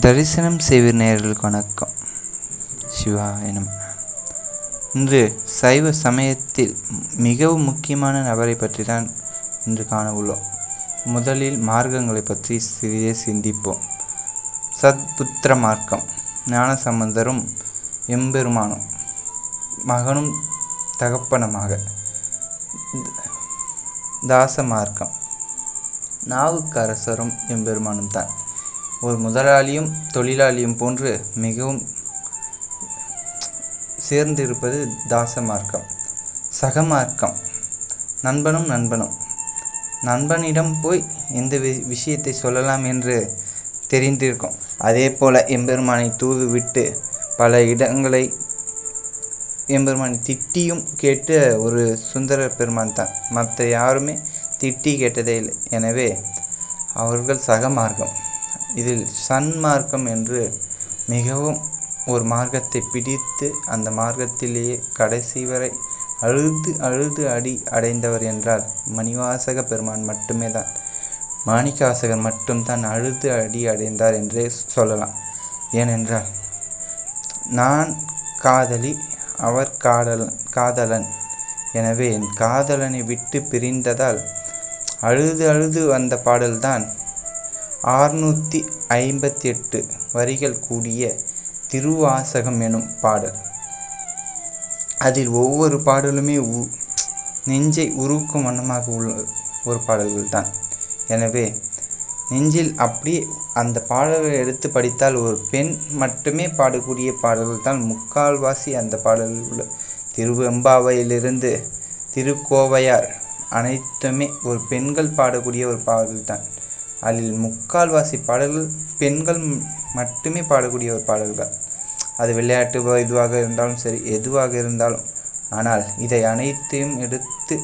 தரிசனம் செய்வீர் நேர்களுக்கு வணக்கம். சிவாயனம் இன்று சைவ சமயத்தில் மிகவும் முக்கியமான நபரை பற்றி தான் இன்று காண உள்ளோம் முதலில் மார்க்கங்களை பற்றி சிறிய சிந்திப்போம். சத்புத்திர மார்க்கம் ஞானசம்பந்தரும் எம்பெருமானும் மகனும் தகப்பனமாக. தாச மார்க்கம் நாவுக்கரசரும் எம்பெருமானும் தான் ஒரு முதலாளியும் தொழிலாளியும் போன்று மிகவும் சேர்ந்திருப்பது தாச மார்க்கம் சகமார்க்கம் நண்பனும் நண்பனும். நண்பனிடம் போய் எந்த வி விஷயத்தை சொல்லலாம் என்று தெரிந்திருக்கும். அதே போல் எம்பெருமானை தூது விட்டு பல இடங்களை எம்பெருமானை திட்டியும் கேட்ட ஒரு சுந்தர பெருமான் தான். மற்ற யாருமே திட்டி கேட்டதே இல்லை. எனவே அவர்கள் சகமார்க்கம் இதில் சன்மார்க்கம் என்று மிகவும் ஒரு மார்க்கத்தை பிடித்து அந்த மார்க்கத்திலேயே கடைசி வரை அழுது அழுது அடி அடைந்தவர் என்றால் மணிவாசக பெருமான் மட்டுமே தான் மாணிக்கவாசகர் மட்டும்தான் அழுது அடி அடைந்தார் என்றே சொல்லலாம். ஏனென்றால் நான் காதலி அவர் காதலன் காதலன். எனவே என் காதலனை விட்டு பிரிந்ததால் அழுது அழுது வந்த பாடல்தான் ஆறுநூற்றி ஐம்பத்தி எட்டு வரிகள் கூடிய திருவாசகம் எனும் பாடல். அதில் ஒவ்வொரு பாடலுமே உ நெஞ்சை உருக்கும் வண்ணமாக உள்ள ஒரு பாடல்கள் தான். எனவே நெஞ்சில் அப்படியே அந்த பாடல்களை எடுத்து படித்தால் ஒரு பெண் மட்டுமே பாடக்கூடிய பாடல்கள் தான். முக்கால்வாசி அந்த பாடல்கள் உள்ள திருவெம்பாவையிலிருந்து திருக்கோவையார் அனைத்துமே ஒரு பெண்கள் பாடக்கூடிய ஒரு பாடல் தான். அதில் முக்கால்வாசி பாடல்கள் பெண்கள் மட்டுமே பாடக்கூடிய ஒரு பாடல்கள். அது விளையாட்டு இதுவாக இருந்தாலும் சரி எதுவாக இருந்தாலும். ஆனால் இதை அனைத்தையும் எடுத்து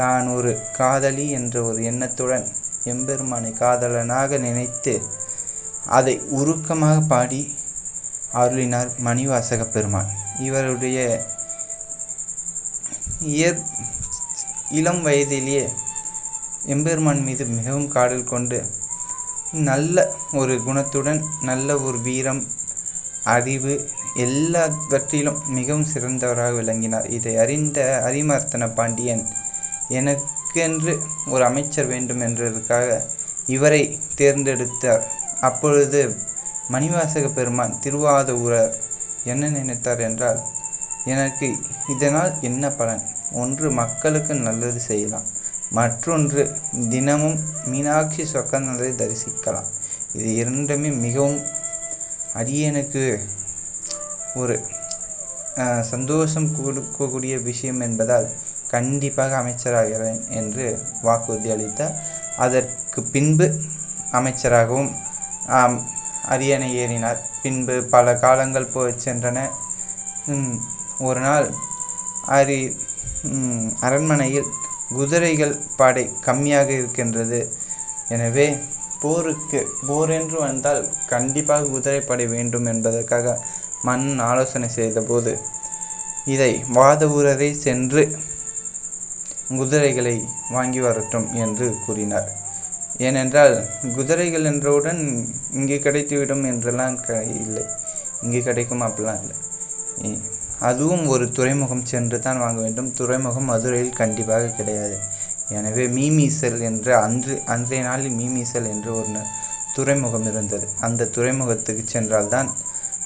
தான் ஒரு காதலி என்ற ஒரு எண்ணத்துடன் எம்பெருமானை காதலனாக நினைத்து அதை உருக்கமாக பாடி அருளினார் மணிவாசக பெருமான். இவருடைய இயற் இளம் வயதிலேயே எம்பெருமான் மீது மிகவும் காடல் கொண்டு நல்ல ஒரு குணத்துடன் நல்ல ஒரு வீரம் அறிவு எல்லாவற்றிலும் மிகவும் சிறந்தவராக விளங்கினார். இதை அறிந்த அரிமர்த்தன பாண்டியன் எனக்கென்று ஒரு அமைச்சர் வேண்டும் என்றதற்காக இவரை தேர்ந்தெடுத்தார். அப்பொழுது மணிவாசக பெருமான் திருவாத ஊரர் என்ன நினைத்தார் என்றால் எனக்கு இதனால் என்ன பலன்? ஒன்று மக்களுக்கு நல்லது செய்யலாம். மற்றொன்று தினமும் மீனாட்சி சொக்கநாதரை தரிசிக்கலாம். இது இரண்டுமே மிகவும் அடியனுக்கு ஒரு சந்தோஷம் கொடுக்கக்கூடிய விஷயம் என்பதால் கண்டிப்பாக அமைச்சராகிறேன் என்று வாக்குறுதி அளித்தார். அதற்கு பின்பு அமைச்சராகவும் அரியணை ஏறினார். பின்பு பல காலங்கள் போய் சென்றன. ஒரு நாள் அரி அரண்மனையில் குதிரைகள் படை கம்மியாக இருக்கின்றது. எனவே போருக்கு போர் என்று வந்தால் கண்டிப்பாக குதிரைப்படை வேண்டும் என்பதற்காக மண் ஆலோசனை செய்தபோது இதை வாத ஊரரை சென்று குதிரைகளை வாங்கி வரட்டும் என்று கூறினார். ஏனென்றால் குதிரைகள் என்றவுடன் இங்கே கிடைத்துவிடும் என்றெல்லாம் இல்லை. இங்கே கிடைக்கும் அப்படிலாம் இல்லை. அதுவும் ஒரு துறைமுகம் சென்று தான் வாங்க வேண்டும். துறைமுகம் மதுரையில் கண்டிப்பாக கிடையாது. எனவே மீமீசல் என்ற அன்று அன்றைய நாளில் மீமீசல் என்று ஒரு துறைமுகம் இருந்தது. அந்த துறைமுகத்துக்கு சென்றால்தான்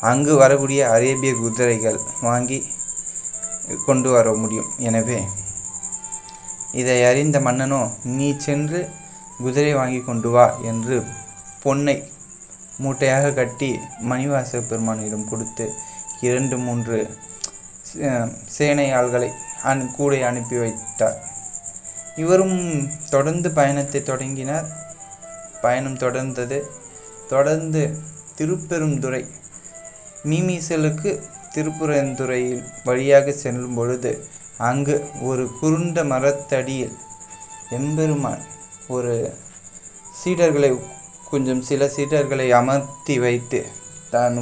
அங்கு வரக்கூடிய அரேபிய குதிரைகள் வாங்கி கொண்டு வர முடியும். எனவே இதை அறிந்த மன்னனோ நீ சென்று குதிரை வாங்கி கொண்டு வா என்று பொன்னை மூட்டையாக கட்டி மணிவாச பெருமானிடம் கொடுத்து இரண்டு மூன்று சேனை ஆள்களை அன் கூட அனுப்பி வைத்தார். இவரும் தொடர்ந்து பயணத்தை தொடங்கினார். பயணம் தொடர்ந்தது. தொடர்ந்து திருப்பெருந்துறை மீமீசலுக்கு திருப்புரந்துறையில் வழியாக செல்லும் பொழுது அங்கு ஒரு குருண்ட மரத்தடியில் எம்பெருமான் ஒரு சீடர்களை கொஞ்சம் சில சீடர்களை அமர்த்தி வைத்து தான்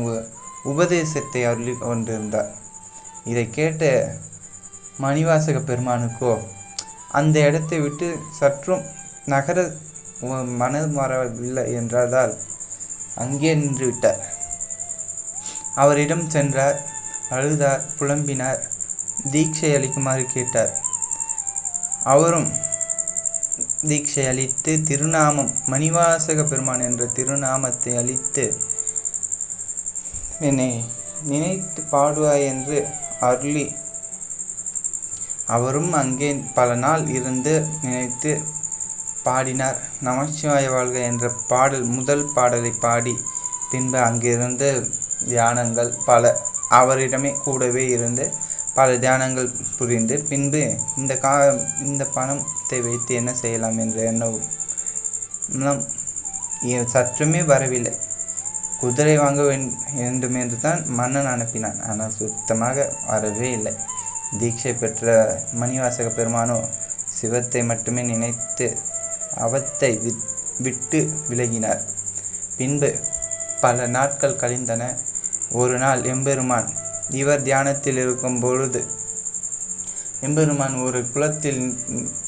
உபதேசத்தை அருளி கொண்டிருந்தார். இதை கேட்ட மணிவாசக பெருமானுக்கோ அந்த இடத்தை விட்டு சற்றும் நகர மனது மாறவில்லை என்றதால் அங்கே நின்று விட்டார். அவரிடம் சென்றார் அழுதார் புலம்பினார் தீட்சை அளிக்குமாறு கேட்டார். அவரும் தீட்சை அளித்து திருநாமம் மணிவாசக பெருமான் என்ற திருநாமத்தை அளித்து என்னை நினைத்து பாடுவாய் என்று அருளி. அவரும் அங்கே பல நாள் இருந்து நினைத்து பாடினார். நமச்சிவாய வாழ்க என்ற பாடல் முதல் பாடலை பாடி பின்பு அங்கிருந்து தியானங்கள் பல அவரிடமே கூடவே இருந்து பல தியானங்கள் புரிந்து பின்பு இந்த கா இந்த பணத்தை வைத்து என்ன செய்யலாம் என்ற எண்ணம் சற்றுமே வரவில்லை. குதிரை வாங்க வேண்டும் என்று தான் மன்னன் அனுப்பினான். ஆனால் சுத்தமாக வரவே இல்லை. தீட்சை பெற்ற மணிவாசக பெருமானோ சிவத்தை மட்டுமே நினைத்து அவத்தை விட்- விட்டு விலகினார். பின்பு பல நாட்கள் கழிந்தன. ஒரு நாள் எம்பெருமான் இவர் தியானத்தில் இருக்கும் பொழுது எம்பெருமான் ஒரு குளத்தில்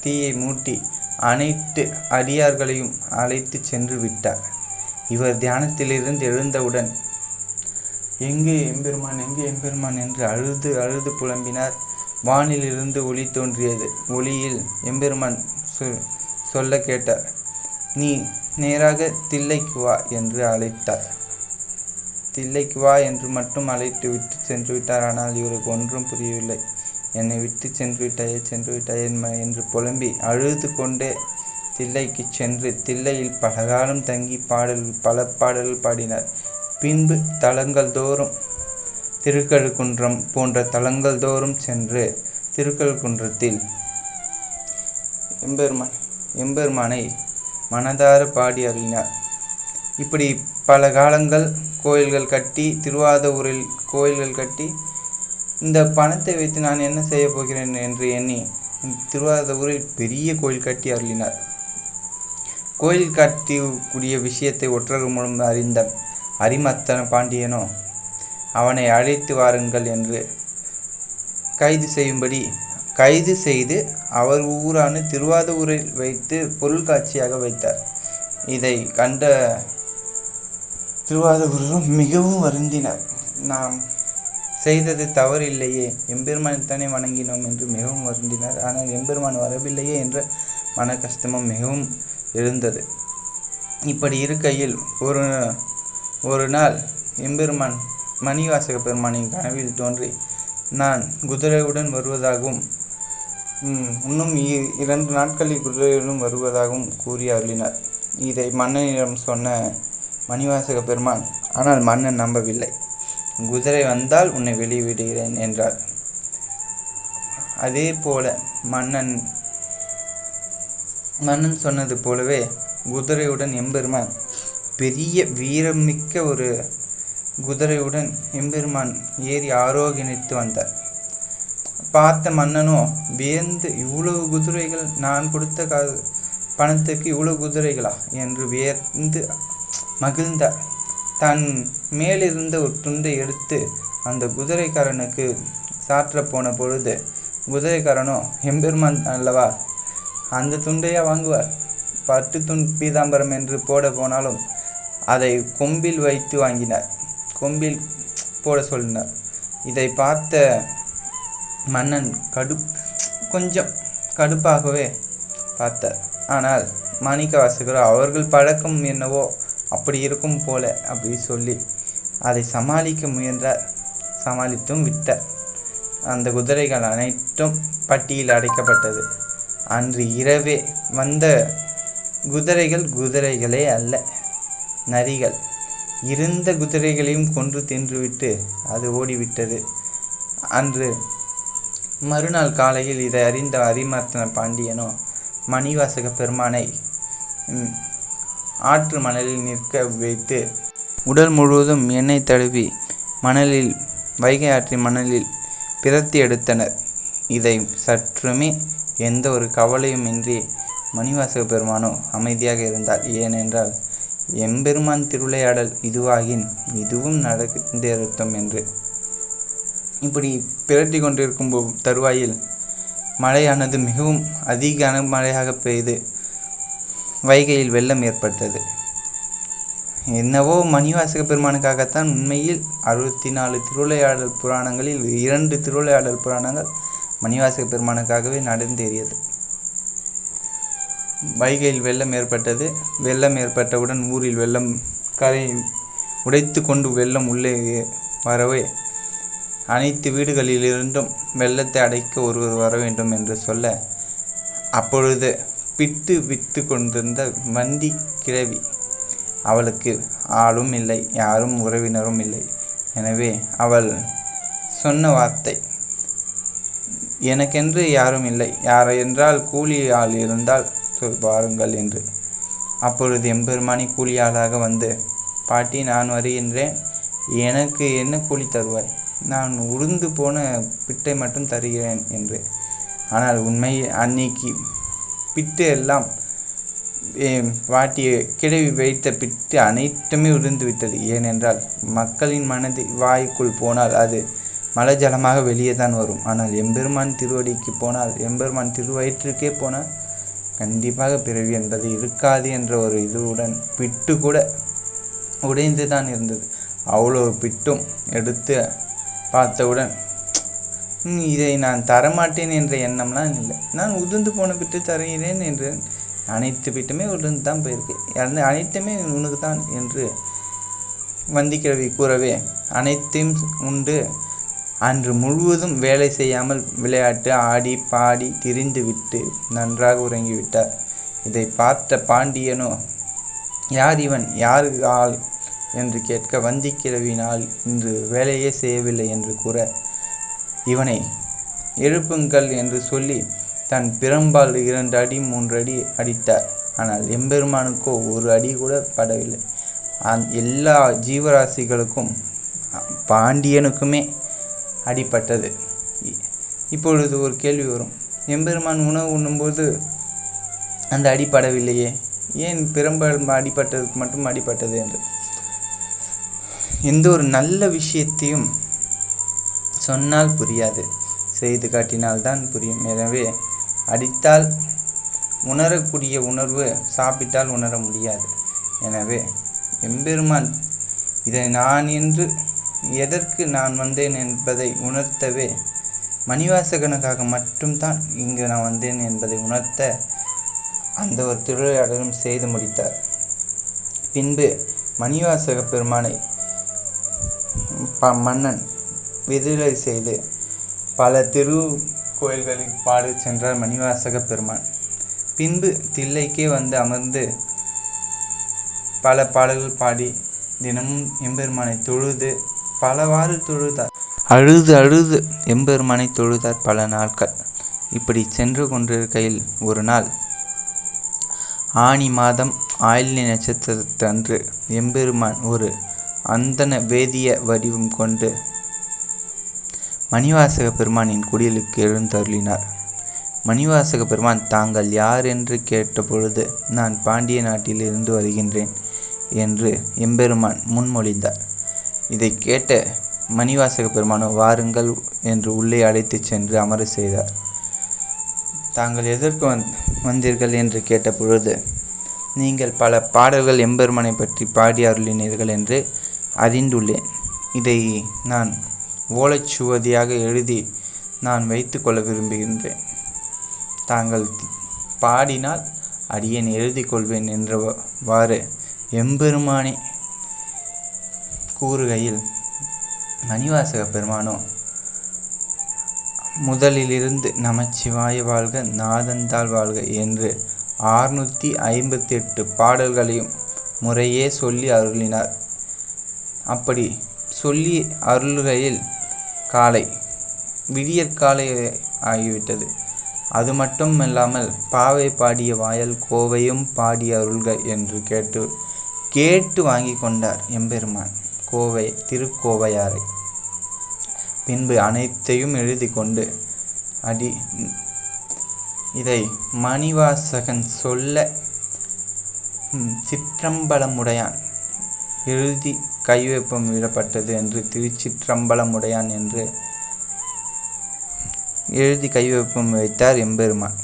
தீயை மூட்டி அனைத்து அடியார்களையும் அழைத்து சென்று விட்டார். இவர் தியானத்திலிருந்து எழுந்தவுடன் எங்கே எம்பெருமான் எங்கே எம்பெருமான்? என்று அழுது அழுது புலம்பினார். வானிலிருந்து ஒளி தோன்றியது. ஒளியில் எம்பெருமான் சொ- சொல்ல கேட்டார் நீ நேராக தில்லைக்கு வா என்று அழைத்தார். தில்லைக்கு வா என்று மட்டும் அழைத்து விட்டு சென்று விட்டார். ஆனால் இவருக்கு ஒன்றும் புரியவில்லை. என்னை விட்டு சென்று விட்டாயே சென்று விட்டாயே என்று புலம்பி அழுது கொண்டே தில்லைக்கு சென்று தில்லையில் பலகாலம் தங்கி பாடல் பல பாடல்கள் பாடினார். பின்பு தலங்கள் தோறும் திருக்கழுக்குன்றம் போன்ற தலங்கள் தோறும் சென்று திருக்கழுக்குன்றத்தில் எம்பெருமான் எம்பெருமானை மனதார பாடி அருளினார் இப்படி பல காலங்கள் கோயில்கள் கட்டி திருவாதூரில் கோயில்கள் கட்டி இந்த பணத்தை வைத்து நான் என்ன செய்ய போகிறேன் என்று எண்ணி திருவாதூரில் பெரிய கோயில் கட்டி அருளினார். கோயில் கட்டக்கூடிய விஷயத்தை ஒற்றர்கள் மூலம் அறிந்த அரிமத்தன பாண்டியனோ அவனை அழைத்து வாருங்கள் என்று கைது செய்யும்படி கைது செய்து அவர் ஊரான திருவாதூரில் வைத்து பொருள் காட்சியாக வைத்தார். இதை கண்ட திருவாதூரும் மிகவும் வருந்தினார். நாம் செய்தது தவறில்லையே எம்பெருமான் தானே வணங்கினோம் என்று மிகவும் வருந்தினார். ஆனால் எம்பெருமான் வரவில்லையே என்ற மன கஷ்டமும் மிகவும் எழுந்தது இப்படி இருக்கையில் ஒரு ஒரு நாள் எம்பெருமான் மணிவாசக பெருமானின் கனவில் தோன்றி நான் குதிரையுடன் வருவதாகவும் இன்னும் இ- இரண்டு நாட்களில் குதிரையுடன் வருவதாகவும் கூறி அருளினார். இதை மன்னனிடம் சொன்ன மணிவாசக பெருமான் ஆனால் மன்னன் நம்பவில்லை. குதிரை வந்தால் உன்னை வெளியே விடுகிறேன் என்றார். அதே போல மன்னன் மன்னன் சொன்னது போலவே குதிரையுடன் எம்பெருமான் பெரிய வீரமிக்க ஒரு குதிரையுடன் எம்பெருமான் ஏறி ஆரோக்கியனித்து வந்தார். பார்த்த மன்னனோ வியந்து இவ்வளவு குதிரைகள் நான் கொடுத்த கா பணத்துக்கு இவ்வளவு குதிரைகளா? என்று வியந்து மகிழ்ந்தார் தன் மேலிருந்த ஒரு துண்டை எடுத்து அந்த குதிரைக்காரனுக்கு சாற்ற போன பொழுது குதிரைக்காரனோ எம்பெருமான் அல்லவா? அந்த துண்டையா வாங்குவார். பட்டு துண் பீதாம்பரம் என்று போட போனாலும் அதை கொம்பில் வைத்து வாங்கினார். கொம்பில் போட சொல்லினார். இதை பார்த்த மன்னன் கடு கொஞ்சம் கடுப்பாகவே பார்த்தார். ஆனால் மாணிக்கவாசகரோ அவர்கள் பழக்கம் என்னவோ அப்படி இருக்கும் போல அப்படி சொல்லி அதை சமாளிக்க முயன்றார். சமாளித்தும் விட்டார். அந்த குதிரைகள் அனைத்தும் பட்டியில் அடைக்கப்பட்டது. அன்று இரவே வந்த குதிரைகள் குதிரைகளே அல்ல நரிகள். இருந்த குதிரைகளையும் கொன்று தின்றுவிட்டு அது ஓடிவிட்டது. அன்று மறுநாள் காலையில் இதை அறிந்த அரிமர்த்தன பாண்டியனோ மணிவாசக பெருமானை ஆற்று மணலில் நிற்க வைத்து உடல் முழுவதும் எண்ணெய் தழுவி மணலில் வைகை ஆற்றின் மணலில் பிறத்தி எடுத்தனர். இதை சற்றுமே எந்த ஒரு கவலையும் இன்றி மணிவாசக பெருமானோ அமைதியாக இருந்தார். ஏனென்றால் எம்பெருமான் திருவிளையாடல் இதுவாகின் இதுவும் நடந்தேறுத்தம் என்று. இப்படி பிரட்டி கொண்டிருக்கும் போ- தருவாயில் மழையானது மிகவும் அதிக மழையாக பெய்து வைகையில் வெள்ளம் ஏற்பட்டது. என்னவோ மணிவாசக பெருமானுக்காகத்தான் உண்மையில் அறுபத்தி நாலு திருவிளையாடல் புராணங்களில் இரண்டு திருவிளையாடல் புராணங்கள் மணிவாசக பெருமானுக்காகவே நடந்தேறியது வைகையில் வெள்ளம் ஏற்பட்டது. வெள்ளம் ஏற்பட்டவுடன் ஊரில் வெள்ளம் கரை உடைத்து கொண்டு வெள்ளம் உள்ளே வரவே அனைத்து வீடுகளிலிருந்தும் வெள்ளத்தை அடைக்க ஒருவர் வர வேண்டும் என்று சொல்ல அப்பொழுது பிட்டு விட்டு கொண்டிருந்த வண்டி கிழவி அவளுக்கு ஆளும் இல்லை யாரும் உறவினரும் இல்லை. எனவே அவள் சொன்ன வார்த்தை எனக்கென்று யாரும் இல்லை. யார் என்றால் கூலி ஆள் இருந்தால் சொல் பாருங்கள் என்று. அப்பொழுது எம்பெருமானி கூலி ஆளாக வந்து பாட்டி நான் வருகின்றேன். எனக்கு என்ன கூலி தருவாய்? நான் உருந்து போன பிட்டை மட்டும் தருகிறேன் என்று. ஆனால் உண்மை அன்னைக்கு பிட்டு எல்லாம் பாட்டியை கிடவி வைத்த பிட்டு அனைத்துமே உதிர்ந்து விட்டது. ஏனென்றால் மக்களின் மனது வாய்க்குள் போனால் அது மழை ஜலமாக வெளியே தான் வரும். ஆனால் எம்பெருமான் திருவடிக்கு போனால் எம்பெருமான் திருவயிற்றுக்கே போனால் கண்டிப்பாக பிறவி என்பது இருக்காது என்ற ஒரு இதுவுடன் பிட்டு கூட உடைந்து தான் இருந்தது. அவ்வளோ பிட்டும் எடுத்து பார்த்தவுடன் இதை நான் தரமாட்டேன் என்ற எண்ணம்லாம் இல்லை. நான் உதிர்ந்து போன பிட்டு தருகிறேன் என்று அனைத்து பிட்டுமே உதிர்ந்து தான் போயிருக்கு. அனைத்துமே உனக்கு தான் என்று வந்திக்கிழவி கூறவே அனைத்தையும் உண்டு. அன்று முழுவதும் வேலை செய்யாமல் விளையாட்டு ஆடி பாடி திரிந்துவிட்டு நன்றாக உறங்கிவிட்டார். இதை பார்த்த பாண்டியனோ யார் இவன்? யார் ஆள் என்று கேட்க வந்திக்கிழவினால் இன்று வேலையே செய்யவில்லை என்று கூற இவனை எழுப்புங்கள் என்று சொல்லி தன் பிரம்பால் இரண்டு அடி மூன்று அடி அடித்தார். ஆனால் எம்பெருமானுக்கோ ஒரு அடி கூட படவில்லை. அந் எல்லா ஜீவராசிகளுக்கும் பாண்டியனுக்குமே அடிபட்டது. இ- இப்பொழுது ஒரு கேள்வி வரும். எம்பெருமான் உணவு உண்ணும்போது அந்த அடிப்படவில்லையே ஏன் பெரும்பாலும் அடிப்பட்டதுக்கு மட்டும் அடிப்பட்டது என்று? எந்த ஒரு நல்ல விஷயத்தையும் சொன்னால் புரியாது. செய்து காட்டினால்தான் புரியும். எனவே அடித்தால் உணரக்கூடிய உணர்வு சாப்பிட்டால் உணர முடியாது. எனவே எம்பெருமான் இதை நான் என்று எதற்கு நான் வந்தேன் என்பதை உணர்த்தவே? மணிவாசகனுக்காக மட்டும்தான் இங்கு நான் வந்தேன் என்பதை உணர்த்த அந்த ஒரு திருவிளையாடலும் செய்து முடித்தார். பின்பு மணிவாசக பெருமானை ப மன்னன் விடுதலை செய்து பல திரு கோயில்களில் பாடி சென்றார் மணிவாசக பெருமான். பின்பு தில்லைக்கே வந்து அமர்ந்து பல பாடல்கள் பாடி தினமும் எம்பெருமானை தொழுது பலவாறு தொழுதார். அழுது அழுது எம்பெருமானை தொழுதார் பல நாட்கள். இப்படி சென்று கொண்டிருக்கையில் ஒரு நாள் ஆனி மாதம் ஆயிலி நட்சத்திரத்தன்று எம்பெருமான் ஒரு அந்தன வேதிய வடிவம் கொண்டு மணிவாசக பெருமானின் குடிலுக்கு எழுந்தருளினார். மணிவாசக பெருமான் தாங்கள் யார் என்று கேட்டபொழுது நான் பாண்டிய நாட்டிலிருந்து வருகின்றேன் என்று எம்பெருமான் முன்மொழிந்தார். இதை கேட்ட மணிவாசக பெருமானோ வாருங்கள் என்று உள்ளே அழைத்துச் சென்று அமர செய்தார். தாங்கள் எதற்கு வந் வந்தீர்கள்? என்று கேட்ட பொழுது நீங்கள் பல பாடல்கள் எம்பெருமானை பற்றி பாடி அருளினீர்கள் என்று அறிந்துள்ளேன். இதை நான் ஓலைச்சுவதியாக எழுதி நான் வைத்துக்கொள்ள விரும்புகின்றேன். தாங்கள் பாடினால் அடியேன் எழுதி கொள்வேன் என்றவாறு எம்பெருமானே கூறுகையில் மணிவாசக பெருமானோ முதலிலிருந்து நமச்சிவாய வாழ்க நாதந்தாள் வாழ்க என்று ஆறுநூற்றி ஐம்பத்தி எட்டு பாடல்களையும் முறையே சொல்லி அருளினார். அப்படி சொல்லி அருள்கையில் காலை விடியற்காலை ஆகிவிட்டது. அது மட்டும் இல்லாமல் பாவை பாடிய வாயல் கோவையும் பாடி அருள்க என்று கேட்டு கேட்டு வாங்கி கொண்டார் எம்பெருமான். கோவை திருக்கோவையாரை பின்பு அனைத்தையும் எழுதி கொண்டு அடி இதை மணிவாசகன் சொல்ல சிற்றம்பலமுடையான். எழுதி கைவெப்பம் விடப்பட்டது என்று திருச்சிற்றம்பலமுடையான் என்று எழுதி கைவெப்பம் வைத்தார் எம்பெருமான்.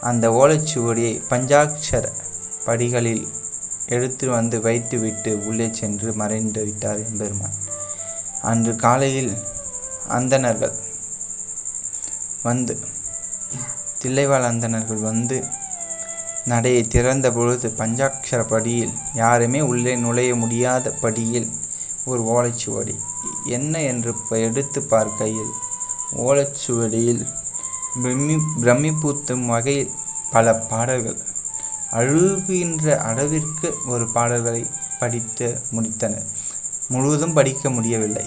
அந்த ஓலைச்சுவடியை பஞ்சாட்சர படிகளில் எடுத்து வந்து வைத்துவிட்டு உள்ளே சென்று மறைந்து விட்டார் எம்பெருமான். அன்று காலையில் அந்தணர்கள் வந்து தில்லைவாழ் அந்தணர்கள் வந்து நடையை திறந்த பொழுது பஞ்சாட்சர படியில் யாருமே உள்ளே நுழைய முடியாத படியில் ஒரு ஓலைச்சுவடி. என்ன என்று எடுத்து பார்க்கையில் ஓலைச்சுவடியில் பிரம்மி பிரமிப்பூத்தும் வகையில் பல பாடல்கள் அழுகின்ற அளவிற்கு ஒரு பாடல்களை படித்து முடித்தனர். முழுவதும் படிக்க முடியவில்லை.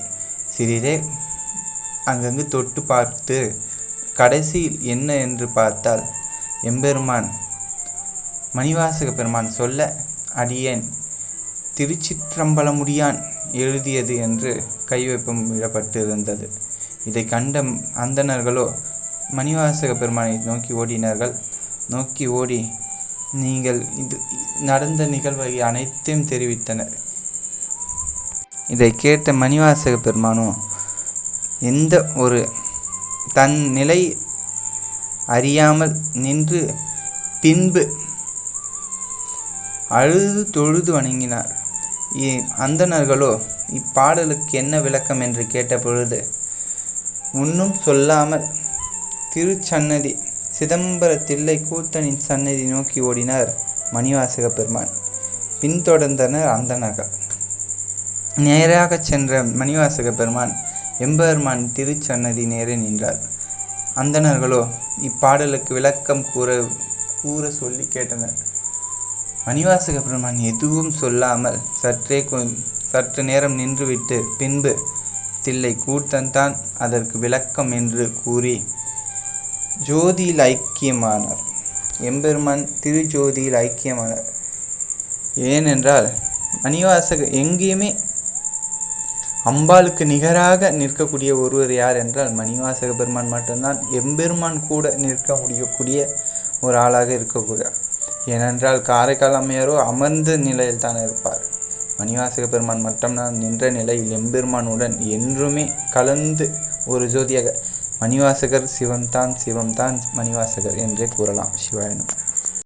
சிறிதே அங்கங்கு தொட்டு பார்த்து கடைசியில் என்ன என்று பார்த்தால் எம்பெருமான் மணிவாசக பெருமான் சொல்ல அடியேன் திருச்சிற்றம்பலமுடியான் எழுதியது என்று கைவெப்பம் விடப்பட்டிருந்தது. இதை கண்ட அந்தணர்களோ மணிவாசக பெருமானை நோக்கி ஓடினார்கள். நோக்கி ஓடி நீங்கள் இது நடந்த நிகழ்வை அனைத்தையும் தெரிவித்தனர். இதை கேட்ட மணிவாசக பெருமானோ எந்த ஒரு தன் நிலை அறியாமல் நின்று பின்பு அழுது தொழுது வணங்கினார். அந்தணர்களோ இப்பாடலுக்கு என்ன விளக்கம் என்று கேட்ட பொழுது முன்னும் சொல்லாமல் திருச்சன்னதி சிதம்பர தில்லை கூத்தனின் சன்னதி நோக்கி ஓடினார் மணிவாசக பெருமான். பின்தொடர்ந்தனர் அந்தனர்கள் நேராக சென்ற மணிவாசக பெருமான் எம்பெருமான் திருச்சன்னதி நேரே நின்றார். அந்தணர்களோ இப்பாடலுக்கு விளக்கம் கூற கூற சொல்லி கேட்டனர். மணிவாசக பெருமான் எதுவும் சொல்லாமல் சற்றே சற்று நேரம் நின்றுவிட்டு பின்பு தில்லை கூட்டன்தான் அதற்கு விளக்கம் என்று கூறி ஜோதியில் ஐக்கியமானார் எம்பெருமான் திருஜோதியில் ஐக்கியமானார் ஏனென்றால் மணிவாசக எங்கேயுமே அம்பாளுக்கு நிகராக நிற்கக்கூடிய ஒருவர் யார் என்றால் மணிவாசக பெருமான் மட்டும்தான். எம்பெருமான் கூட நிற்க முடியக்கூடிய ஒரு ஆளாக இருக்கக்கூடாது ஏனென்றால் காரைக்கால் அம்மையாரோ அமர்ந்த நிலையில் தான் இருப்பார். மணிவாசக பெருமான் மட்டும்தான் நின்ற நிலையில் எம்பெருமானுடன் என்றுமே கலந்து ஒரு ஜோதியாக மணிவாசகர் சிவம்தான் சிவம்தான் மணிவாசகர் என்றே கூறலாம் சிவாயனம்.